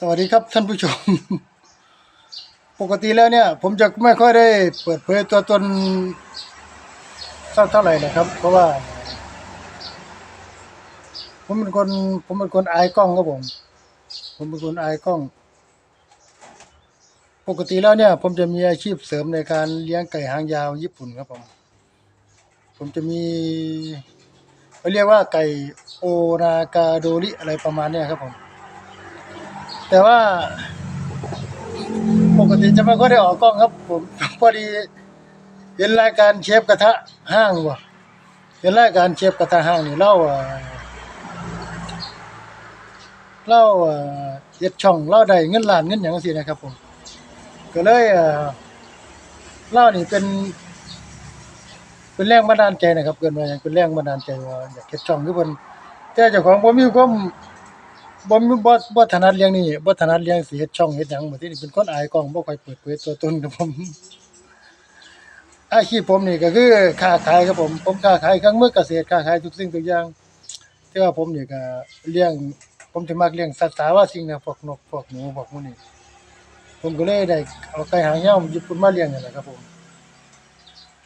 สวัสดีครับท่านผู้ชม ปกติแล้วเนี่ย ผมจะไม่ค่อยได้เปิดเผยตัวตนสักเท่าไหร่นะครับ เพราะว่า ผมเป็นคน ผมเป็นคนอายกล้องครับผม ผมเป็นคนอายกล้อง ปกติแล้วเนี่ย ผมจะมีอาชีพเสริมในการเลี้ยงไก่หางยาวญี่ปุ่นครับผม ผมจะมีเขาเรียกว่าไก่โอนากาโดริอะไรประมาณเนี้ยครับผม แต่ว่า ปกติจะไม่ค่อยได้ออกกล้องครับ ผมพอดีเห็นรายการเชฟกระทะห้างว่ะเห็นรายการเชฟกระทะห้างนี่เล่าเล่าเฮ็ดช่องเล่าได้เงินล้านเงินหยังจังซี่นะครับ ผม ก็เลยเล่านี่เป็น เป็นแรงบันดาลใจนะครับ เกินว่าหยังเป็นแรงบันดาลใจว่าอยากเฮ็ดช่องคือเพิ่นแต่เจ้าของบ่มีความ บ่มีบ่บ่ถนัดเรื่องนี้บ่ถนัดเรื่องสิเฮ็ดช่องเฮ็ดหยังบัดนี้เป็นคนอายกล้องบ่ค่อยเปิดเผยตัวตนครับผม อาชีพผมนี่ก็คือค้าขายครับผม ผมค้าขายเครื่องมือเกษตรค้าขายทุกสิ่งทุกอย่างแต่ว่าผมนี่ก็เลี้ยง ผมสิมักเลี้ยงสัตว์สาวาสิ่งนะพวกนกพวกหนูพวกหมูนี่ผมก็เลยได้เอาไก่หางยาวญี่ปุ่นมาเลี้ยงนี่แหละครับผม